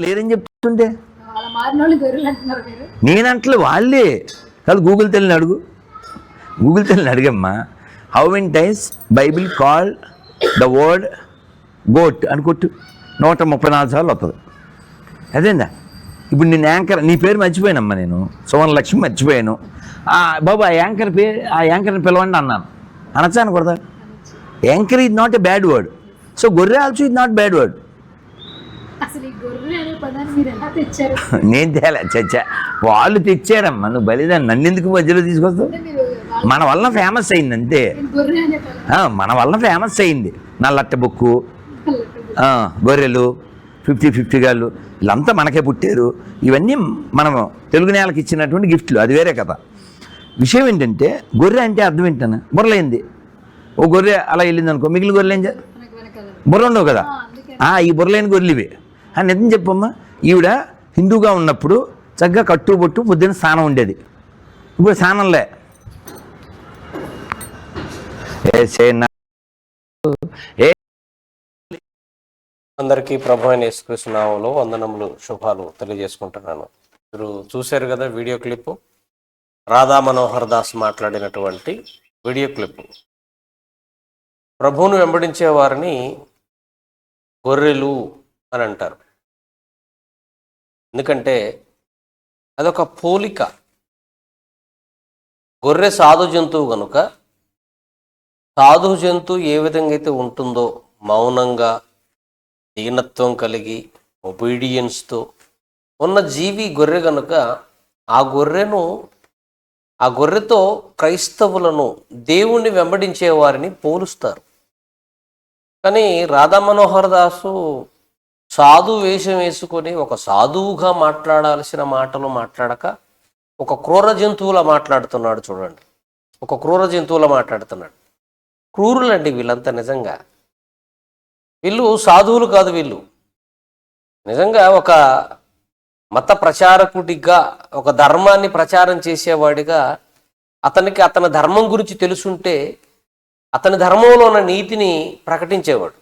లేదని చెప్తుంటే? మారిన వాళ్ళు నేనంటలే కాదు గూగుల్ తల్లిని అడుగు. గూగుల్ తల్లిని అడిగమ్మా. How many times Bible call the word goat అని కొట్టు. నూట ముప్పై నాలుగు సార్లు వస్తుంది అదేందా? ఇప్పుడు నేను యాంకర్ నీ పేరు మర్చిపోయానమ్మా నేను. సువర్ణ లక్ష్మి మర్చిపోయాను. ఆ, బాబు ఆ యాంకర్ పేరు ఆ యాంకర్ని పిలవండి అన్నాను. అనొచ్చా అనకూడదా anchor is not a bad word so గొర్రె also is not bad word నేను తేలే చచ్చా వాళ్ళు తెచ్చారమ్మా. నువ్వు బలిదాన్ని నన్ను ఎందుకు మధ్యలో తీసుకొస్తావు? మన వల్ల ఫేమస్ అయింది అంతే. మన వల్ల ఫేమస్ అయింది. నల్లట్ట బుక్కు ఆ, గొర్రెలు ఫిఫ్టీ ఫిఫ్టీ గాళ్ళు వీళ్ళంతా మనకే పుట్టారు. ఇవన్నీ మనం తెలుగు నేలకి ఇచ్చినటువంటి గిఫ్ట్లు. అది వేరే కథ. విషయం ఏంటంటే గొర్రె అంటే అర్థం ఏంటన్నా బుర్రలేంది. ఓ గొర్రె అలా వెళ్ళింది అనుకో మిగిలిన గొర్రెలు ఏం బుర్ర ఉండవు కదా? ఈ బుర్రలేని గొర్రెలు ఇవే. అని నిజం చెప్పమ్మా. ఈవిడ హిందూగా ఉన్నప్పుడు చక్కగా కట్టు బొట్టు పొద్దున్న స్నానం ఉండేది. ఇప్పుడు స్నానంలే అందరికీ ప్రభు అయిన వందనములు శుభాలు తెలియజేసుకుంటున్నాను. మీరు చూశారు కదా వీడియో క్లిప్? రాధా మనోహర్ దాస్ మాట్లాడినటువంటి వీడియో క్లిప్. ప్రభువును వెంబడించే వారిని గొర్రెలు అని అంటారు ఎందుకంటే అదొక పోలిక. గొర్రె సాధు జంతువు కనుక సాధు జంతువు ఏ విధంగా అయితే ఉంటుందో మౌనంగా దీనత్వం కలిగి ఒబీడియన్స్తో ఉన్న జీవి గొర్రె కనుక ఆ గొర్రెను ఆ గొర్రెతో క్రైస్తవులను దేవుణ్ణి వెంబడించే వారిని పోలుస్తారు. కానీ రాధా మనోహర్ దాసు సాధు వేషం వేసుకొని ఒక సాధువుగా మాట్లాడాల్సిన మాటలు మాట్లాడక ఒక క్రూర జంతువులా మాట్లాడుతున్నాడు చూడండి. ఒక క్రూర జంతువులా మాట్లాడుతున్నాడు. క్రూరులండి వీళ్ళంతా నిజంగా. వీళ్ళు సాధువులు కాదు వీళ్ళు. నిజంగా ఒక మత ప్రచారకుడిగా ఒక ధర్మాన్ని ప్రచారం చేసేవాడిగా అతనికి అతని ధర్మం గురించి తెలుసుంటే అతని ధర్మంలో ఉన్న నీతిని ప్రకటించేవాడు.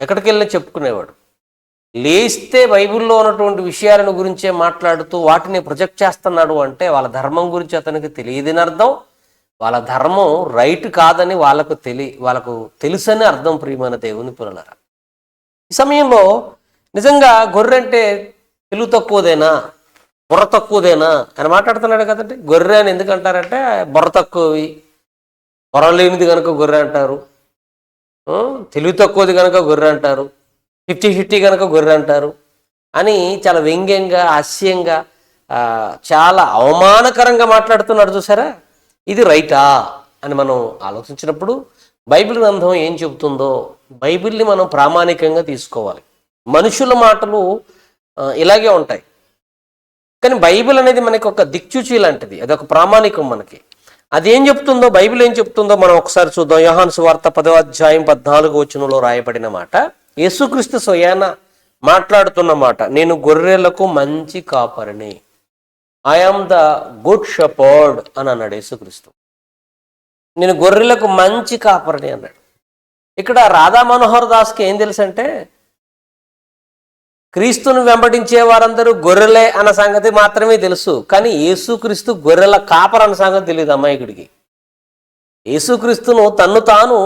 ఎక్కడికి వెళ్ళినా చెప్పుకునేవాడు. లేస్తే బైబిల్లో ఉన్నటువంటి విషయాలను గురించే మాట్లాడుతూ వాటిని ప్రొజెక్ట్ చేస్తున్నాడు అంటే వాళ్ళ ధర్మం గురించి అతనికి తెలియదని అర్థం. వాళ్ళ ధర్మం రైట్ కాదని వాళ్ళకు తెలి వాళ్ళకు తెలుసని అర్థం ప్రియమైన దేవుని పిల్లలరా. ఈ సమయంలో నిజంగా గొర్రె అంటే తెలుగు తక్కువదేనా? బుర్ర తక్కువదేనా? అని మాట్లాడుతున్నాడు కదండి. గొర్రె అని ఎందుకంటారంటే బుర్ర తక్కువవి. బుర్ర లేనిది కనుక గొర్రె అంటారు. తెలివి తక్కువది కనుక గొర్రె అంటారు. ఫిఫ్టీ ఫిఫ్టీ కనుక గొర్రె అంటారు. అని చాలా వ్యంగ్యంగా హాస్యంగా చాలా అవమానకరంగా మాట్లాడుతున్నాడు చూసారా? ఇది రైటా అని మనం ఆలోచించినప్పుడు బైబిల్ గ్రంథం ఏం చెబుతుందో బైబిల్ని మనం ప్రామాణికంగా తీసుకోవాలి. మనుషుల మాటలు ఇలాగే ఉంటాయి. కానీ బైబిల్ అనేది మనకి ఒక దిక్చూచి లాంటిది. అది ఒక ప్రామాణికం మనకి. అది ఏం చెప్తుందో బైబిల్ ఏం చెప్తుందో మనం ఒకసారి చూద్దాం. యోహాను సువార్త పదవ అధ్యాయం పద్నాలుగు వచనంలో రాయబడిన మాట యేసుక్రీస్తు స్వయాన మాట్లాడుతున్న మాట నేను గొర్రెలకు మంచి కాపరిని. ఐఆమ్ ద గుడ్ షపర్డ్ అని అన్నాడు యేసుక్రీస్తు. నేను గొర్రెలకు మంచి కాపరిని అన్నాడు. ఇక్కడ రాధా మనోహర్ దాస్కి ఏం తెలుసు అంటే క్రీస్తును వెంబడించే వారందరూ గొర్రెలే అన్న సంగతి మాత్రమే తెలుసు కానీ యేసుక్రీస్తు గొర్రెల కాపర్ అన్న సంగతి తెలియదు అమ్మాయికుడికి యేసుక్రీస్తును తన్ను తాను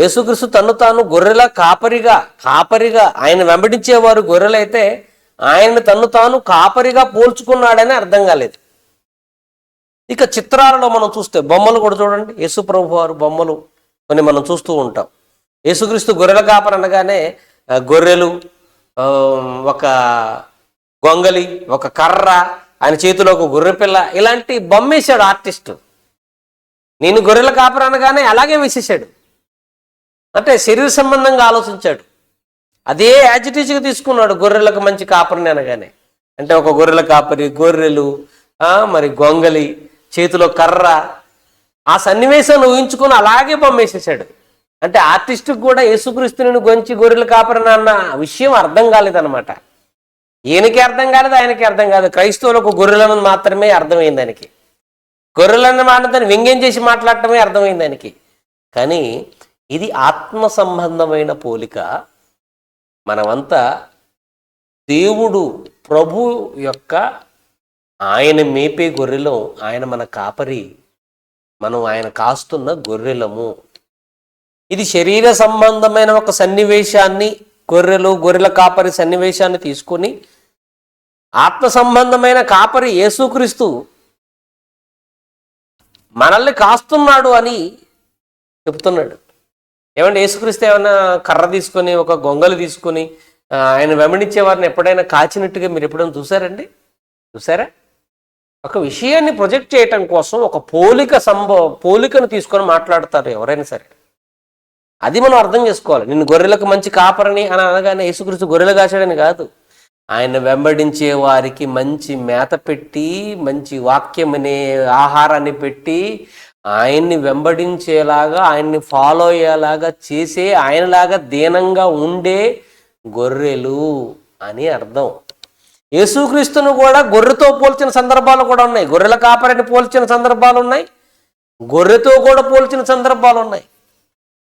యేసుక్రీస్తు తన్ను తాను గొర్రెల కాపరిగా కాపరిగా ఆయన వెంబడించేవారు గొర్రెలైతే ఆయన తను తాను కాపరిగా పోల్చుకున్నాడని అర్థం కాలేదు. ఇక చిత్రాలలో మనం చూస్తే బొమ్మలు కూడా చూడండి. యేసు ప్రభు వారు బొమ్మలు కొన్ని మనం చూస్తూ ఉంటాం. యేసుక్రీస్తు గొర్రెల కాపరి అనగానే గొర్రెలు ఒక గొంగలి ఒక కర్ర ఆయన చేతిలో ఒక గొర్రెపిల్ల ఇలాంటి బొమ్మేశాడు ఆర్టిస్ట్. నేను గొర్రెల కాపరి అనగానే అలాగే వేసేసాడు అంటే శరీర సంబంధంగా ఆలోచించాడు. అదే యాజిటీజ్గా తీసుకున్నాడు గొర్రెలకు మంచి కాపరిని అనగానే. అంటే ఒక గొర్రెల కాపరి గొర్రెలు మరి గొంగలి చేతిలో కర్ర ఆ సన్నివేశాన్ని ఊహించుకొని అలాగే బొమ్మేసేసాడు అంటే ఆర్టిస్ట్కి కూడా యేసుక్రీస్తుని గొంచి గొర్రెలు కాపరిని అన్న విషయం అర్థం కాలేదన్నమాట. ఈయనకి అర్థం కాలేదు ఆయనకి అర్థం కాదు. క్రైస్తవులకు గొర్రెలను మాత్రమే అర్థమైంది దానికి గొర్రెలను మాట్లాడతాను వ్యంగ్యం చేసి మాట్లాడటమే అర్థమైంది దానికి కానీ ఇది ఆత్మ సంబంధమైన పోలిక. మనమంతా దేవుడు ప్రభు యొక్క ఆయన మేపే గొర్రెలం ఆయన మన కాపరి మనం ఆయన కాస్తున్న గొర్రెలము. ఇది శరీర సంబంధమైన ఒక సన్నివేశాన్ని గొర్రెలు గొర్రెల కాపరి సన్నివేశాన్ని తీసుకొని ఆత్మ సంబంధమైన కాపరి యేసుక్రీస్తు మనల్ని కాస్తున్నాడు అని చెప్తున్నాడు ఏమంటే యేసుక్రీస్తు ఏమన్నా కర్ర తీసుకొని ఒక గొంగలు తీసుకొని ఆయన వెంబడించే వారిని ఎప్పుడైనా కాచినట్టుగా మీరు ఎప్పుడైనా చూసారండి? చూసారా? ఒక విషయాన్ని ప్రొజెక్ట్ చేయటం కోసం ఒక పోలిక సంభవ పోలికను తీసుకొని మాట్లాడతారు ఎవరైనా సరే. అది మనం అర్థం చేసుకోవాలి. నిన్ను గొర్రెలకు మంచి కాపరని అని అనగానే యేసుక్రీస్తు గొర్రెలు కాచాడని కాదు. ఆయన వెంబడించే వారికి మంచి మేత పెట్టి మంచి వాక్యం అనే ఆహారాన్ని పెట్టి ఆయన్ని వెంబడించేలాగా ఆయన్ని ఫాలో అయ్యేలాగా చేసే ఆయనలాగా దీనంగా ఉండే గొర్రెలు అని అర్థం. యేసుక్రీస్తును కూడా గొర్రెతో పోల్చిన సందర్భాలు కూడా ఉన్నాయి. గొర్రెల కాపరిని పోల్చిన సందర్భాలు ఉన్నాయి. గొర్రెతో కూడా పోల్చిన సందర్భాలు ఉన్నాయి.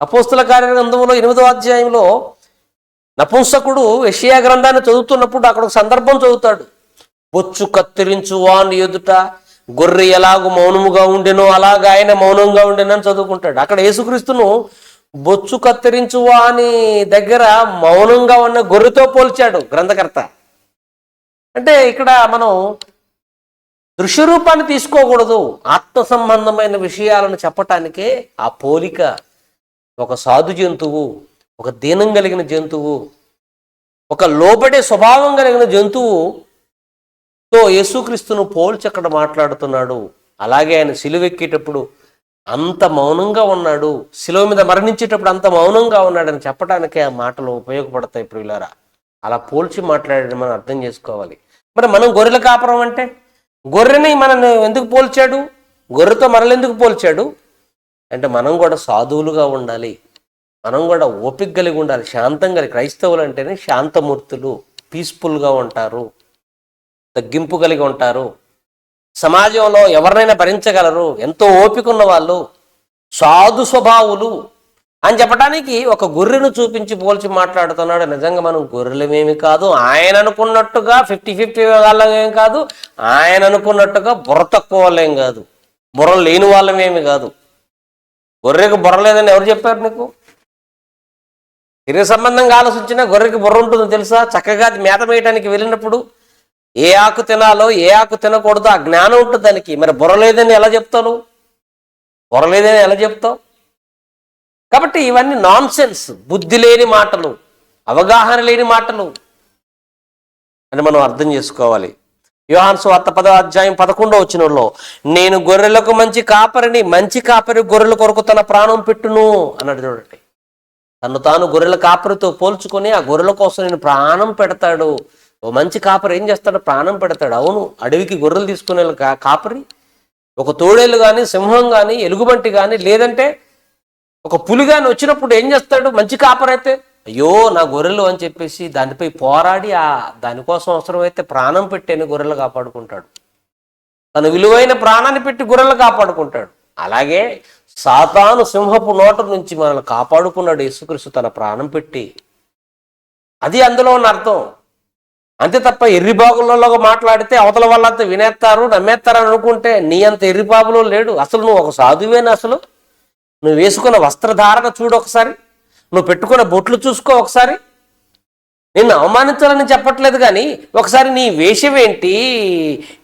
అపోస్తుల కార్యగ్రంథంలో ఎనిమిదో అధ్యాయంలో నపుంసకుడు యషియా గ్రంథాన్ని చదువుతున్నప్పుడు అక్కడ ఒక సందర్భం చదువుతాడు. బొచ్చు కత్తిరించువాని ఎదుట గొర్రె ఎలాగో మౌనముగా ఉండెనో అలాగ ఆయన మౌనంగా ఉండెనని చదువుకుంటాడు. అక్కడ యేసుక్రీస్తును బొచ్చు కత్తిరించు వాని దగ్గర మౌనంగా ఉన్న గొర్రెతో పోల్చాడు గ్రంథకర్త. అంటే ఇక్కడ మనం దృశ్య రూపాన్ని తీసుకోకూడదు. ఆత్మ సంబంధమైన విషయాలను చెప్పటానికే ఆ పోలిక ఒక సాధు జంతువు ఒక దీనం కలిగిన జంతువు ఒక లోబడే స్వభావం కలిగిన జంతువు తో యేసుక్రీస్తును పోల్చి అక్కడ మాట్లాడుతున్నాడు. అలాగే ఆయన సిలువెక్కేటప్పుడు అంత మౌనంగా ఉన్నాడు. శిలువ మీద మరణించేటప్పుడు అంత మౌనంగా ఉన్నాడని చెప్పడానికే ఆ మాటలు ఉపయోగపడతాయి ప్రియులారా. అలా పోల్చి మాట్లాడడం మనం అర్థం చేసుకోవాలి. మరి మనం గొర్రెల కాపురం అంటే? గొర్రెని మనం ఎందుకు పోల్చాడు? గొర్రెతో మనల్ని ఎందుకు పోల్చాడు? అంటే మనం కూడా సాధువులుగా ఉండాలి. మనం కూడా ఓపిక కలిగి ఉండాలి. శాంతం కలిగి క్రైస్తవులు అంటేనే శాంతమూర్తులు పీస్ఫుల్గా ఉంటారు. తగ్గింపు కలిగి ఉంటారు. సమాజంలో ఎవరినైనా భరించగలరు. ఎంతో ఓపిక ఉన్న వాళ్ళు సాధు స్వభావులు అని చెప్పడానికి ఒక గొర్రెను చూపించి పోల్చి మాట్లాడుతున్నాడు. నిజంగా మనం గొర్రెలమేమి కాదు. ఆయన అనుకున్నట్టుగా ఫిఫ్టీ ఫిఫ్టీ వాళ్ళమేం కాదు. ఆయన అనుకున్నట్టుగా బుర్ర తక్కువ వాళ్ళేం కాదు. బుర్ర లేని వాళ్ళమేమి కాదు. గొర్రెకు బుర్ర లేదని ఎవరు చెప్పారు నీకు? శరీర సంబంధంగా ఆలోచించినా గొర్రెకి బుర్ర ఉంటుంది తెలుసా? చక్కగా అది మేత వేయడానికి వెళ్ళినప్పుడు ఏ ఆకు తినాలో ఏ ఆకు తినకూడదో ఆ జ్ఞానం ఉంటుంది దానికి. మరి బుర్ర లేదని ఎలా చెప్తావు నువ్వు? బుర్ర లేదని ఎలా చెప్తావు? కాబట్టి ఇవన్నీ నాన్ సెన్స్ బుద్ధి లేని మాటలు అవగాహన లేని మాటలు. అని మనం అర్థం చేసుకోవాలి. యోహాన్ వార్త పద అధ్యాయం పదకొండో వచ్చినలో నేను గొర్రెలకు మంచి కాపరిని మంచి కాపరి గొర్రెల కొరకు తన ప్రాణం పెట్టును అన్నాడు చూడండి. తను తాను గొర్రెల కాపరితో పోల్చుకొని ఆ గొర్రెల కోసం నేను ప్రాణం పెడతాడు. ఓ మంచి కాపరి ఏం చేస్తాడు? ప్రాణం పెడతాడు. అవును అడవికి గొర్రెలు తీసుకునే కా- కాపరి? ఒక తోడేలు కానీ సింహం కానీ ఎలుగుబంటి కానీ లేదంటే ఒక పులి కానీ వచ్చినప్పుడు ఏం చేస్తాడు? మంచి కాపరైతే అయ్యో నా గొర్రెలు అని చెప్పేసి దానిపై పోరాడి ఆ దానికోసం అవసరమైతే ప్రాణం పెట్టేని గొర్రెలు కాపాడుకుంటాడు. తన విలువైన ప్రాణాన్ని పెట్టి గొర్రెలు కాపాడుకుంటాడు. అలాగే సాతాను సింహపు నోట నుంచి మనల్ని కాపాడుకున్నాడు యేసుక్రీస్తు తన ప్రాణం పెట్టి. అది అందులో ఉన్న అర్థం. అంతే తప్ప ఎర్రిబాగులలో మాట్లాడితే అవతల వాళ్ళంతా వినేస్తారు నమ్మేస్తారు అనుకుంటే నీ అంత ఎర్రిబాబులో లేడు. అసలు నువ్వు ఒక సాధువేనా అసలు? నువ్వు వేసుకున్న వస్త్రధారణ చూడు ఒకసారి. నువ్వు పెట్టుకున్న బొట్లు చూసుకో ఒకసారి. నిన్ను అవమానించాలని చెప్పట్లేదు కానీ ఒకసారి నీ వేషం ఏంటి?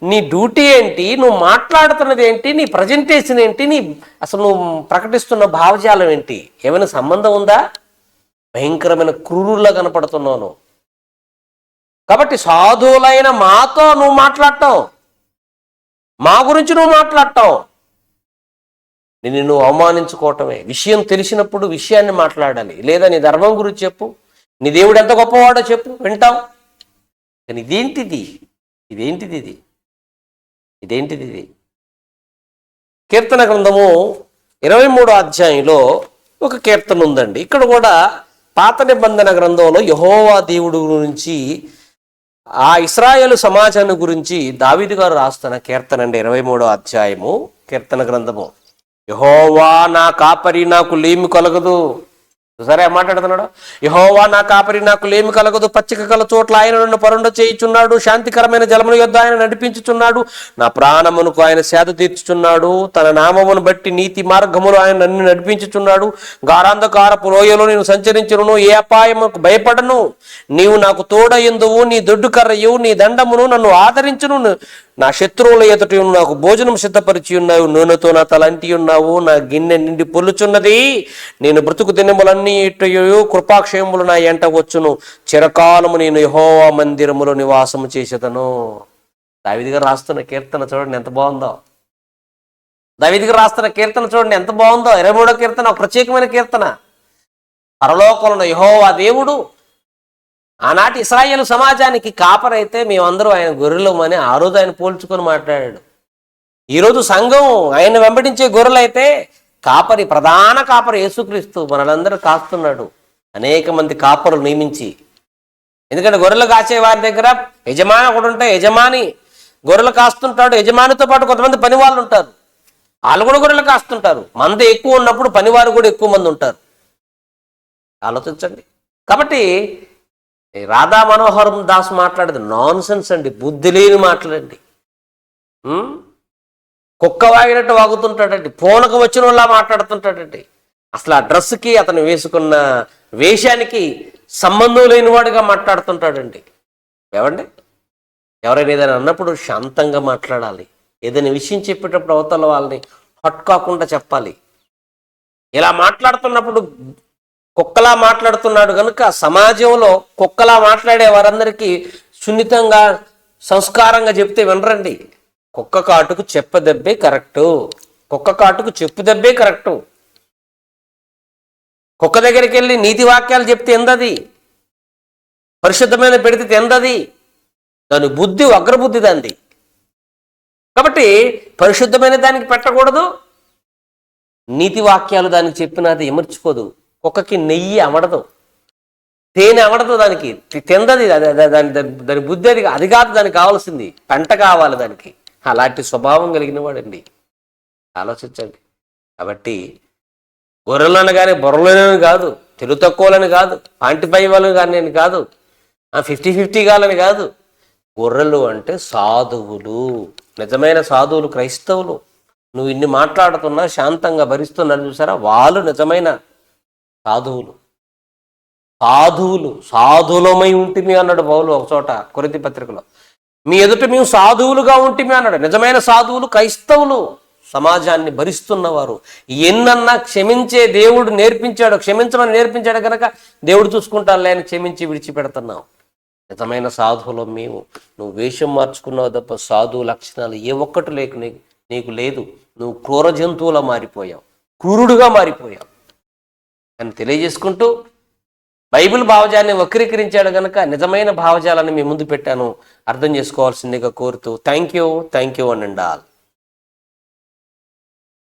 నీ డ్యూటీ ఏంటి? నువ్వు మాట్లాడుతున్నది ఏంటి? నీ ప్రజెంటేషన్ ఏంటి? నీ అసలు నువ్వు ప్రకటిస్తున్న భావజాలం ఏంటి? ఏమైనా సంబంధం ఉందా? భయంకరమైన క్రూరుల్లా కనపడుతున్నావు నువ్వు కాబట్టి సాధువులైన మాతో నువ్వు మాట్లాడటం మా గురించి నువ్వు మాట్లాడటం నిన్ను నువ్వు అవమానించుకోవటమే. విషయం తెలిసినప్పుడు విషయాన్ని మాట్లాడాలి. లేదా నీ ధర్మం గురించి చెప్పు. నీ దేవుడు ఎంత గొప్పవాడో చెప్పు. వింటాం. కానీ ఇదేంటిది? ఇదేంటిది ఇది? ఇదేంటిది ఇది? కీర్తన గ్రంథము ఇరవై మూడో అధ్యాయంలో ఒక కీర్తన ఉందండి. ఇక్కడ కూడా పాత నిబంధన గ్రంథంలో యహోవా దేవుడు గురించి ఆ ఇస్రాయేలు సమాజాన్ని గురించి దావిదు గారు రాస్తున్న కీర్తన అండి ఇరవై మూడో అధ్యాయము కీర్తన గ్రంథము. యహోవా నా కాపరి నాకు లేమి కలగదు. సరే మాట్లాడుతున్నాడు? యహోవా నా కాపరి నాకు లేమి కలగదు పచ్చిక కల చోట్ల ఆయన నన్ను పరుండ చేయుచున్నాడు శాంతికరమైన జలముల యొద్ద ఆయన నడిపించుచున్నాడు నా ప్రాణమునకు ఆయన సేద తీర్చుచున్నాడు తన నామమును బట్టి నీతి మార్గములు ఆయన నన్ను నడిపించుచున్నాడు గారాంధకారపు లోయలో నేను సంచరించును ఏ అపాయముకు భయపడను నీవు నాకు తోడయందువు నీ దొడ్డు కర్రయు నీ దండమును నన్ను ఆదరించును నా శత్రువుల ఎదుటి నాకు భోజనం సిద్ధపరిచి ఉన్నావు నూనెతో నా తలంటి ఉన్నావు నా గిన్నె నిండి పొల్లుచున్నది. నేను బ్రతుకు దినములన్నీ ఇటు కృపాక్షయములు నా ఎంట వచ్చును. చిరకాలము నేను యహోవా మందిరములో నివాసము చేసేదను. దావిదిగా రాస్తున్న కీర్తన చూడండి ఎంత బాగుందో. దావిదిగా రాస్తున్న కీర్తన చూడండి ఎంత బాగుందో. ఇరవై మూడో కీర్తన ఒక ప్రత్యేకమైన కీర్తన. పరలోకంలో యహోవా దేవుడు ఆనాటి ఇస్రాయేల్ సమాజానికి కాపరైతే మేమందరూ ఆయన గొర్రెలమని ఆ రోజు ఆయన పోల్చుకొని మాట్లాడాడు. ఈరోజు సంఘం ఆయన వెంబడించే గొర్రెలైతే కాపరి ప్రధాన కాపరి యేసుక్రీస్తు మనలందరూ కాస్తున్నాడు. అనేక మంది కాపరులు నియమించి. ఎందుకంటే గొర్రెలు కాసే వారి దగ్గర యజమాని ఒకడు ఉంటే యజమాని గొర్రెలు కాస్తుంటాడు. యజమానితో పాటు కొంతమంది పని వాళ్ళు ఉంటారు. వాళ్ళు కూడా గొర్రెలు కాస్తుంటారు. మంది ఎక్కువ ఉన్నప్పుడు పనివారు కూడా ఎక్కువ మంది ఉంటారు. ఆలోచించండి. కాబట్టి రాధా మనోహరం దాస్ మాట్లాడేది నాన్ సెన్స్ అండి బుద్ధి లేని మాట్లాడండి కుక్క వాగినట్టు వాగుతుంటాడండి పూనకు వచ్చిన వాళ్ళ మాట్లాడుతుంటాడండి. అసలు ఆ డ్రెస్కి అతను వేసుకున్న వేషానికి సంబంధం లేనివాడుగా మాట్లాడుతుంటాడండి. ఏమండి? ఎవరైనా ఏదైనా అన్నప్పుడు శాంతంగా మాట్లాడాలి. ఏదైనా విషయం చెప్పేటప్పుడు అవతల వాళ్ళని హట్ కాకుండా చెప్పాలి. ఇలా మాట్లాడుతున్నప్పుడు కుక్కలా మాట్లాడుతున్నాడు కనుక సమాజంలో కుక్కలా మాట్లాడే వారందరికీ సున్నితంగా సంస్కారంగా చెప్తే వినరండి. కుక్క కాటుకు చెప్పదెబ్బే కరెక్టు. కుక్క కాటుకు చెప్పు దెబ్బే కరెక్టు. కుక్క దగ్గరికి వెళ్ళి నీతి వాక్యాలు చెప్తే ఎందది? పరిశుద్ధమైన పెడితే ఎందది? దాని బుద్ధి అగ్రబుద్ధి దాంది కాబట్టి పరిశుద్ధమైన దానికి పెట్టకూడదు. నీతి వాక్యాలు దానికి చెప్పినది ఎమర్చుకోదు కుక్కకి నెయ్యి అమడదు. తేనె అమడదు దానికి. తిందది అది- దాని దాని- బుద్ధి అది అది కాదు దానికి కావాల్సింది. పంట కావాలి దానికి. అలాంటి స్వభావం కలిగిన వాడండి. ఆలోచించండి. కాబట్టి గొర్రెలను కానీ బొర్రలను కాదు తెలుగు తక్కువలని కాదు పాంటిపై వాళ్ళని కానీ నేను కాదు ఫిఫ్టీ ఫిఫ్టీ కాలని కాదు. గొర్రెలు అంటే సాధువులు. నిజమైన సాధువులు క్రైస్తవులు. నువ్వు ఇన్ని మాట్లాడుతున్నా శాంతంగా భరిస్తున్నారు చూసారా? వాళ్ళు నిజమైన సాధువులు. సాధువులు సాధువులమై ఉంటిమి అన్నాడు పౌలు ఒక చోట పత్రికలో. మీ ఎదుట మేము సాధువులుగా ఉంటిమి అన్నాడు. నిజమైన సాధువులు క్రైస్తవులు. సమాజాన్ని భరిస్తున్నవారు. ఎన్నన్నా క్షమించే దేవుడు నేర్పించాడు. క్షమించమని నేర్పించాడు కనుక దేవుడు చూసుకుంటాను లేని క్షమించి విడిచిపెడుతున్నావు నిజమైన సాధువులు మేము. నువ్వు వేషం మార్చుకున్నావు తప్ప సాధువు లక్షణాలు ఏ ఒక్కటి లేకు నీకు నీకు లేదు. నువ్వు క్రూర జంతువులా మారిపోయావు. క్రూరుడుగా మారిపోయావు. అని తెలియజేసుకుంటూ బైబిల్ భావజాన్ని వక్రీకరించాడు గనక నిజమైన భావజాలాన్ని మీ ముందు పెట్టాను. అర్థం చేసుకోవాల్సిందిగా కోరుతూ థ్యాంక్ యూ థ్యాంక్ యూ అని ఆల్